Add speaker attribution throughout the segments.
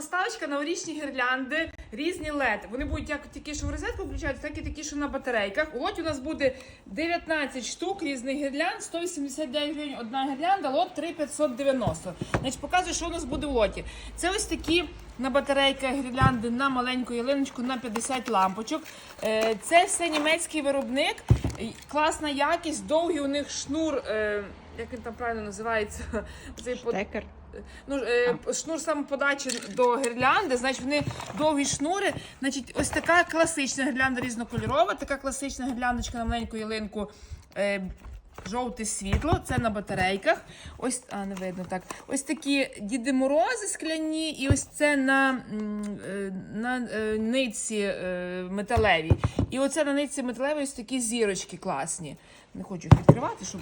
Speaker 1: поставочка новорічні гірлянди, різні LED. Вони будуть як такі, що в розетку включаються, так і такі, що на батарейках. Лоті у нас буде 19 штук різних гірлянд, 189 гривень одна гірлянда, лот 3590. Значить, показую, що у нас буде в лоті. Це ось такі на батарейках гірлянди на маленьку ялиночку на 50 лампочок. Е, Це все німецький виробник, класна якість, довгий у них шнур. е, Як він там правильно називається?
Speaker 2: Штекер.
Speaker 1: Ну, е, шнур самоподачі до гірлянди, значить вони довгі шнури. Значить, ось така класична гірлянда різнокольорова, така класична гірляндочка на маленьку ялинку. Е, Жовте світло, це на батарейках. Ось, а не видно так. Ось такі Діди Морози скляні, і ось це на, е, на е, нитці е, металевій. І оце на нитці металевій ось такі зірочки класні. Не хочу їх відкривати, щоб.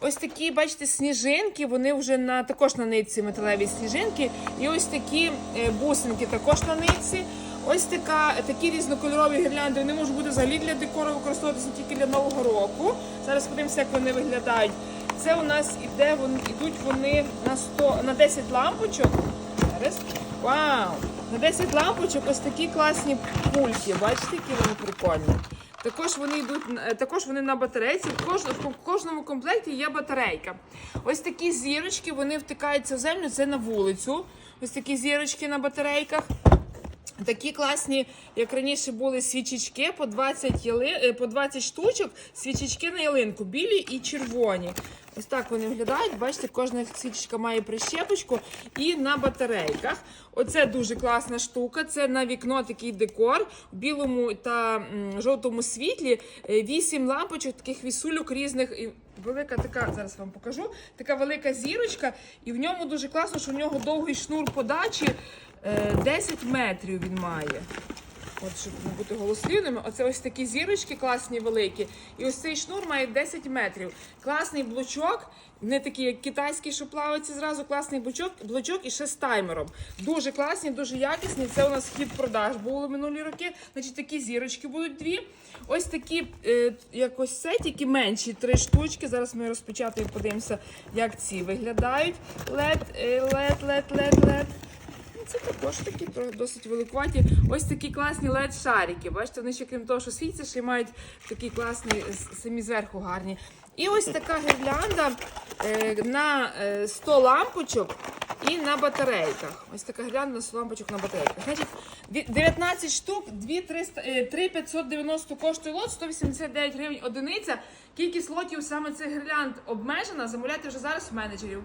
Speaker 1: Ось такі, бачите, сніжинки, вони вже на також на нитці металеві сніжинки. І ось такі е, бусинки також на нитці. Ось така, такі різнокольорові гірлянди. Вони можуть бути взагалі для декору використовуватися тільки для Нового року. Зараз подивимося, як вони виглядають. Це у нас іде, вони, ідуть вони на 100, на 10 лампочок. Зараз. Вау! На 10 лампочок ось такі класні пульки. Бачите, які вони прикольні. Також вони йдуть е, також вони на батарейці. В кожному, в кожному комплекті є батарейка. Ось такі зірочки вони втикаються в землю. Це на вулицю. Ось такі зірочки на батарейках. Такі класні, як раніше були свічечки по 20, яли... е, по 20 штучок, свічечки на ялинку, білі і червоні. Ось так вони виглядають. Бачите, кожна свічечка має прищепочку і на батарейках. Оце дуже класна штука. Це на вікно такий декор в білому та жовтому світлі. Е, Вісім лампочок, таких вісульок різних. І велика така, зараз вам покажу. Така велика зірочка, і в ньому дуже класно, що в нього довгий шнур подачі. Е, 10 метрів він має. От, щоб не бути голослівними, оце ось такі зірочки класні великі. І ось цей шнур має 10 метрів. Класний блочок, не такий, як китайський, що плавиться зразу. Класний блочок, блочок і ще з таймером. Дуже класні, дуже якісні. Це у нас хід продаж було минулі роки. Значить, такі зірочки будуть дві. Ось такі, е, як це, тільки менші три штучки. Зараз ми розпечатаємо, подивимося, як ці виглядають. Лед, е, лед, лед, лед, лед. Також такі досить великуваті. Ось такі класні led шарики. Бачите, вони ще крім того, що світяться, ще й мають такі класні самі зверху гарні. І ось така гірлянда е, на е, 100 лампочок і на батарейках. Ось така гірлянда на 100 лампочок на батарейках. Значить, 19 штук, 2 300, е, 3 590 коштує лот, 189 гривень одиниця. Кількість лотів саме цих гірлянд обмежена. Замовляйте вже зараз в менеджерів.